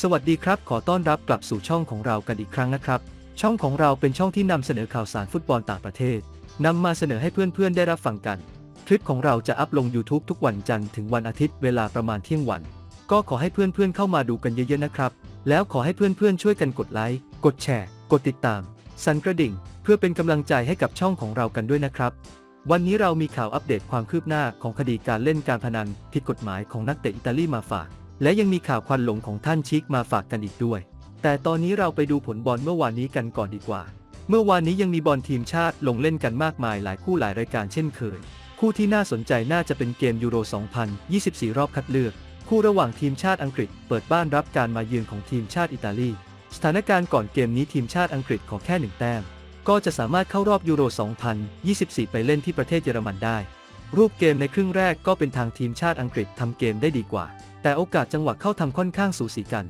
สวัสดีครับ ขอต้อนรับกลับสู่ช่องของเรากันอีกครั้งนะครับ ช่องของเราเป็นช่องที่นำเสนอข่าวสารฟุตบอลต่างประเทศนำมาเสนอให้เพื่อนๆได้รับฟังกัน คลิปของเราจะอัพลง YouTube ทุกวันจันทร์ถึงวันอาทิตย์เวลาประมาณเที่ยงวัน ก็ขอให้เพื่อนๆเข้ามาดูกันเยอะๆนะครับ แล้วขอให้เพื่อนๆช่วยกันกดไลค์กดแชร์ กดติดตาม สั่นกระดิ่ง เพื่อเป็นกำลังใจให้กับช่องของเรากันด้วยนะครับวันนี้เรามีข่าวอัปเดตความคืบหน้าของคดีการเล่นการพนันผิดกฎหมายของนักเตะอิตาลีมาฝาก และยังมีข่าวควันหลงของท่านชิกมาฝากกันอีกด้วย แต่ตอนนี้เราไปดูผลบอลเมื่อวานนี้กันก่อนดีกว่า เมื่อวานนี้ยังมีบอลทีมชาติลงเล่นกันมากมายหลายคู่หลายรายการเช่นเคย คู่ที่น่าสนใจน่าจะเป็นเกมยูโร 2024 รอบคัดเลือก คู่ระหว่างทีมชาติอังกฤษ เปิดบ้านรับการมาเยือนของทีมชาติอิตาลีสถานการณ์ก่อนเกมนี้ทีมชาติอังกฤษขอแค่หนึ่งแต้ม ก็จะสามารถเข้ารอบยูโร 2024 ไปเล่นที่ประเทศเยอรมันได้ รูปเกมในครึ่งแรกก็เป็นทางทีมชาติอังกฤษทำเกมได้ดีกว่า แต่โอกาสจังหวะเข้าทำค่อนข้างสูสีกัน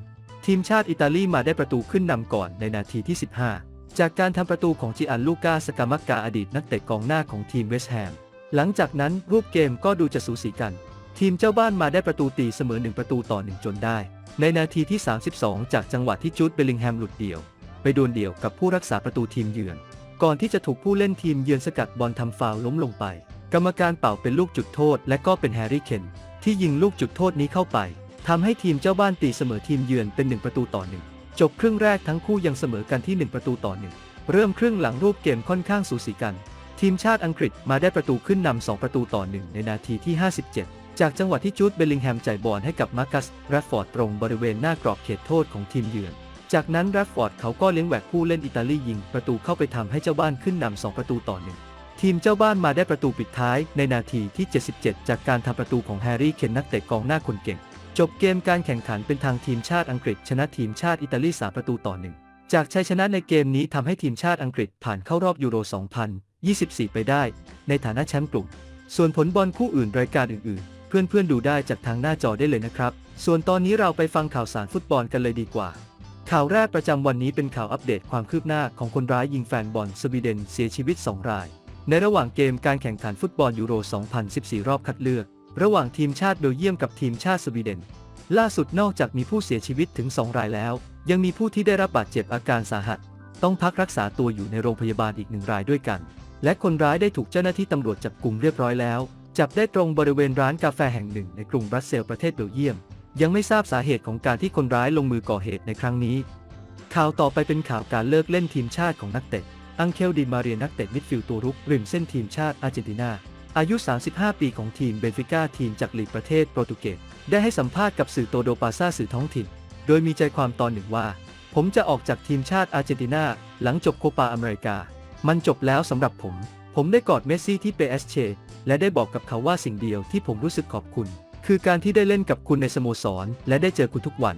ทีมชาติอิตาลีมาได้ประตูขึ้นนำก่อนในนาทีที่ 15 จากการทำประตูของจิอันลูกาสกามักกาอดีตนักเตะกองหน้าของทีมเวสต์แฮม หลังจากนั้นรูปเกมก็ดูจะสูสีกัน ทีมเจ้าบ้านมาได้ประตูตีเสมอ 1 ประตูต่อ 1 จนได้ ในนาทีที่ 32 จากจังหวะที่จูดเบลลิงแฮมหลุดเดี่ยว ไปดวลเดี่ยวกับผู้รักษาประตูทีมเยือน ก่อนที่จะถูกผู้เล่นทีมเยือนสกัดบอลทำฟาวล์ล้มลงไป กรรมการเป่าเป็นลูกจุดโทษ และก็เป็นแฮร์รี่เคน ที่ยิงลูกจุดโทษนี้เข้าไปทำให้ทีมเจ้าบ้านตีเสมอทีมเยือนเป็น 1 ประตูต่อ1จบครึ่งแรกทั้งคู่ยังเสมอกันที่ 1 ประตูต่อ1เริ่มครึ่งหลังรูปเกมค่อนข้างสูสีกัน ทีมชาติอังกฤษมาได้ประตูขึ้นนำ2ประตูต่อ1ในนาทีที่ 57 จากจังหวะที่จูดเบลลิงแฮมจ่ายบอลให้กับมาร์คัสแรดฟอร์ดตรงบริเวณหน้ากรอบเขตโทษของทีมเยือน จากนั้นแรดฟอร์ดเขาก็เลี้ยงแหวกผู้เล่นอิตาลียิงประตูเข้าไปทำให้เจ้าบ้านขึ้นนำ2ประตูต่อ1 ทีมเจ้าบ้านมาได้ประตูปิดท้ายในนาทีที่ 77 จากการทำประตูของแฮร์รี่เคนนักเตะกองหน้าคนเก่ง จบเกมการแข่งขันเป็นทางทีมชาติอังกฤษ ชนะทีมชาติอิตาลี3ประตูต่อ1จากชัยชนะในเกมนี้ทำให้ทีมชาติอังกฤษผ่านเข้ารอบยูโร 2024 ไปได้ ในฐานะแชมป์กลุ่ม ส่วนผลบอลคู่อื่นรายการอื่น ๆ เพื่อนๆดูได้จากทางหน้าจอได้เลยนะครับ ส่วนตอนนี้เราไปฟังข่าวสารฟุตบอลกันเลยดีกว่าข่าวแรกประจำวันนี้เป็นข่าวอัปเดตความคืบหน้าของคนร้ายยิงแฟนบอลสวีเดนเสียชีวิต 2 ราย ในระหว่างเกมการแข่งขันฟุตบอลยูโร 2014 รอบคัดเลือก ระหว่างทีมชาติเบลเยียมกับทีมชาติสวีเดน ล่าสุดนอกจากมีผู้เสียชีวิตถึง 2 รายแล้ว ยังมีผู้ที่ได้รับบาดเจ็บอาการสาหัส ต้องพักรักษาตัวอยู่ในโรงพยาบาลอีกหนึ่งรายด้วยกัน และคนร้ายได้ถูกเจ้าหน้าที่ตำรวจจับกลุ่มเรียบร้อยแล้ว จับได้ตรงบริเวณร้านกาแฟแห่งหนึ่งในกรุงบรัสเซลส์ประเทศเบลเยียม ยังไม่ทราบสาเหตุของการที่คนร้ายลงมือก่อเหตุในครั้งนี้ ข่าวต่อไปเป็นข่าวการเลิกเล่นทีมชาติของนักเตะ อังเคลดิมาเรียนักเตะมิดฟิลด์ตัวรุกริมเส้นทีมชาติอาร์เจนตินา อายุ 35 ปีของทีมเบนฟิก้าทีมจากลีกประเทศโปรตุเกสได้ให้สัมภาษณ์กับสื่อโตโดปาซาสื่อท้องถิ่น โดยมีใจความตอนหนึ่งว่า ผมจะออกจากทีมชาติอาร์เจนตินาหลังจบโคปาอเมริกา มันจบแล้วสำหรับผม ผมได้กอดเมสซี่ที่เปเอสเชและได้บอกกับเขาว่าสิ่งเดียวที่ผมรู้สึกขอบคุณ คือการที่ได้เล่นกับคุณในสโมสร และได้เจอคุณทุกวัน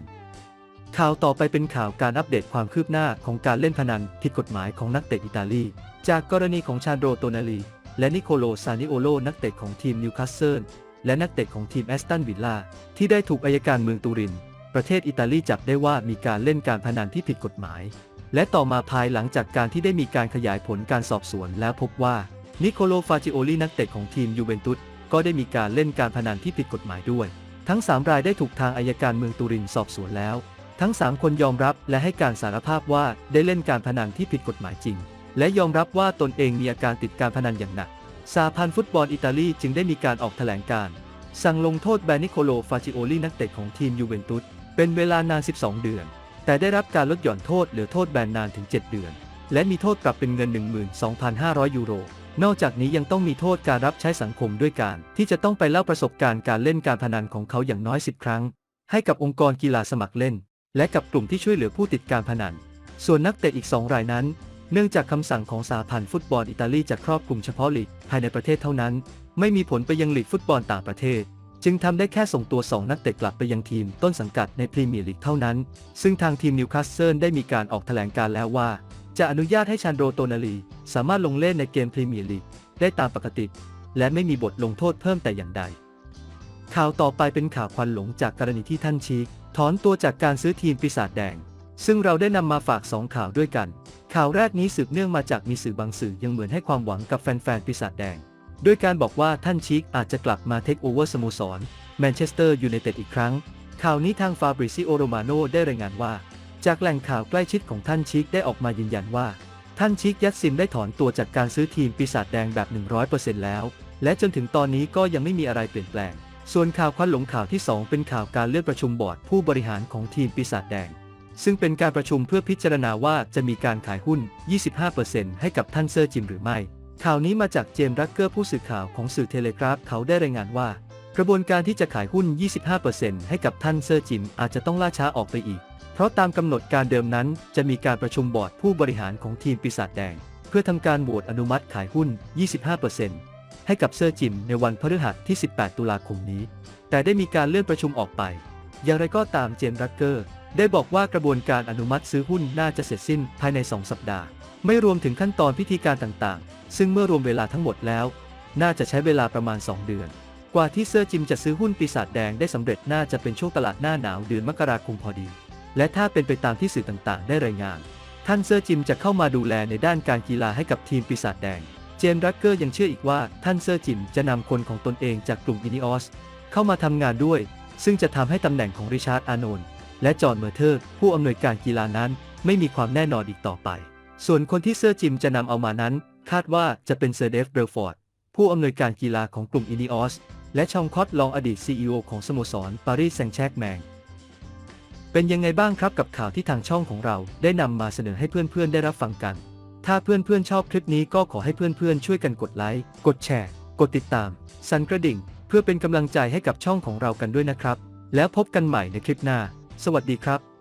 ข่าวต่อไปเป็นข่าวการอัปเดตความคืบหน้าของการเล่นพนันผิดกฎหมายของนักเตะอิตาลี จากกรณีของชาโดโตนาลี และนิโคโลซานิโอโลนักเตะของทีมนิวคาสเซิลและนักเตะของทีมแอสตันวิลล่าที่ได้ถูกอายการเมืองตูริน ประเทศอิตาลีจับได้ว่ามีการเล่นการพนันที่ผิดกฎหมาย และต่อมาภายหลังจากการที่ได้มีการขยายผลการสอบสวนแล้วพบว่านิโคโลฟาจิโอลีนักเตะของทีมยูเวนตุสก็ได้มีการเล่นการพนันที่ผิดกฎหมายด้วย ทั้ง 3 รายได้ถูกทางอายการเมืองตูรินสอบสวนแล้ว ทั้ง 3 คนยอมรับและให้การสารภาพว่าได้เล่นการพนันที่ผิดกฎหมายจริง และยอมรับว่าตนเองมีอาการติดการพนันอย่างหนักสาพันธ์ฟุตบอลอิตาลีจึงได้มีการออกแถลงการ สั่งลงโทษแบนิโคโลฟาจิโอลีนักเตะของทีมยูเวนตุสเป็นเวลานาน 12 เดือน แต่ได้รับการลดหย่อนโทษเหลือโทษแบนนานถึง 7 เดือน และมีโทษปรับเป็นเงิน 12,500 ยูโร นอกจากนี้ยังต้องมีโทษการรับใช้สังคมด้วยการ ที่จะต้องไปเล่าประสบการณ์การเล่นการพนันของเขาอย่างน้อย 10 ครั้ง ให้กับองค์กรกีฬาสมัครเล่น และกับกลุ่มที่ช่วยเหลือผู้ติดการพนัน ส่วนนักเตะอีก 2 รายนั้น เนื่องจากคำสั่งของสาพันธ์ฟุตบอลอิตาลีจะครอบคลุมเฉพาะลีกภายในประเทศเท่านั้น ไม่มีผลไปยังลีกฟุตบอลต่างประเทศ จึงทำได้แค่ส่งตัว 2 นักเตะกลับไปยังทีมต้นสังกัดในพรีเมียร์ลีกเท่านั้น ซึ่งทางทีมนิวคาสเซิลได้มีการออกแถลงการแล้วว่า จะอนุญาตให้ชันโดโตนาลี สามารถลงเล่นในเกมพรีเมียร์ลีกได้ตามปกติ และไม่มีบทลงโทษเพิ่มแต่อย่างใด ข่าวต่อไปเป็นข่าวควันหลงจากกรณีที่ท่านชีกถอนตัวจากการซื้อทีมปีศาจแดง ซึ่งเราได้นำมาฝากสองข่าวด้วยกัน ข่าวแรกนี้สืบเนื่องมาจากมีสื่อบางสื่อยังเหมือนให้ความหวังกับแฟนๆปีศาจแดง ด้วยการบอกว่าท่านชีกอาจจะกลับมาเทคโอเวอร์สโมสรแมนเชสเตอร์ยูไนเต็ดอีกครั้ง ข่าวนี้ทางฟาบริซิโอโรมาโนได้รายงานว่า จากแหล่งข่าวใกล้ชิดของท่านชิกได้ออกมายืนยันว่า ท่านชิกยัตซิมได้ถอนตัวจากการซื้อทีมปีศาจแดงแบบ 100%แล้ว และจนถึงตอนนี้ก็ยังไม่มีอะไรเปลี่ยนแปลง ส่วนข่าวควันหลงข่าวที่ 2 เป็นข่าวการเลือนประชุมบอร์ดผู้บริหารของทีมปีศาจแดง ซึ่งเป็นการประชุมเพื่อพิจารณาว่าจะมีการขายหุ้น 25%ให้กับท่านเซอร์จิมหรือไม่ ข่าวนี้มาจากเจมส์รักเกอร์ผู้สื่อข่าวของสื่อเทเลกราฟเขาได้รายงานว่า กระบวนการที่จะขายหุ้น 25%ให้กับท่านเซอร์จิมอาจจะต้องล่าช้าออกไปอีก เพราะตามกำหนดการเดิมนั้น จะมีการประชุมบอร์ดผู้บริหารของทีมปีศาจแดง เพื่อทำการโหวตอนุมัติขายหุ้น 25% ให้กับเซอร์จิมในวันพฤหัสที่ 18 ตุลาคมนี้ แต่ได้มีการเลื่อนประชุมออกไป อย่างไรก็ตามเจมส์รักเกอร์ ได้บอกว่ากระบวนการอนุมัติซื้อหุ้นน่าจะเสร็จสิ้นภายใน 2 สัปดาห์ ไม่รวมถึงขั้นตอนพิธีการต่างๆ ซึ่งเมื่อรวมเวลาทั้งหมดแล้ว น่าจะใช้เวลาประมาณ 2 เดือน กว่าที่เซอร์จิมจะซื้อหุ้นปีศาจแดงได้สำเร็จน่าจะเป็นช่วงตลาดหน้าหนาวเดือนมกราคมพอดี และถ้าเป็นไปตามที่สื่อต่างๆ ได้รายงาน ท่านเซอร์จิมจะเข้ามาดูแลในด้านการกีฬาให้กับทีมปีศาจแดง จมส์ รักเกอร์ยังเชื่ออีกว่าท่านเซอร์จิมจะนำคนของตนเองจากกลุ่มอินิออสเข้ามาทำงานด้วย ซึ่งจะทำให้ตำแหน่งของริชาร์ด อาโนนและจอห์น เมอร์เทอร์ ผู้อำนวยการกีฬานั้น ไม่มีความแน่นอนอีกต่อไป ส่วนคนที่เซอร์จิมจะนำเอามานั้น คาดว่าจะเป็นเซอร์เดฟ เบลฟอร์ด ผู้อำนวยการกีฬาของกลุ่มอินิออสและชองคอตลองอดีต CEO ของสโมสรปารีสแซงต์แชร์กแมงเป็นยังไงบ้างครับกับข่าวที่ทางช่องของเราได้นำมาเสนอให้เพื่อนๆได้รับฟังกัน ถ้าเพื่อนๆชอบคลิปนี้ก็ขอให้เพื่อนๆช่วยกันกดไลค์ กดแชร์ กดติดตาม สั่นกระดิ่ง เพื่อเป็นกำลังใจให้กับช่องของเรากันด้วยนะครับ แล้วพบกันใหม่ในคลิปหน้า สวัสดีครับ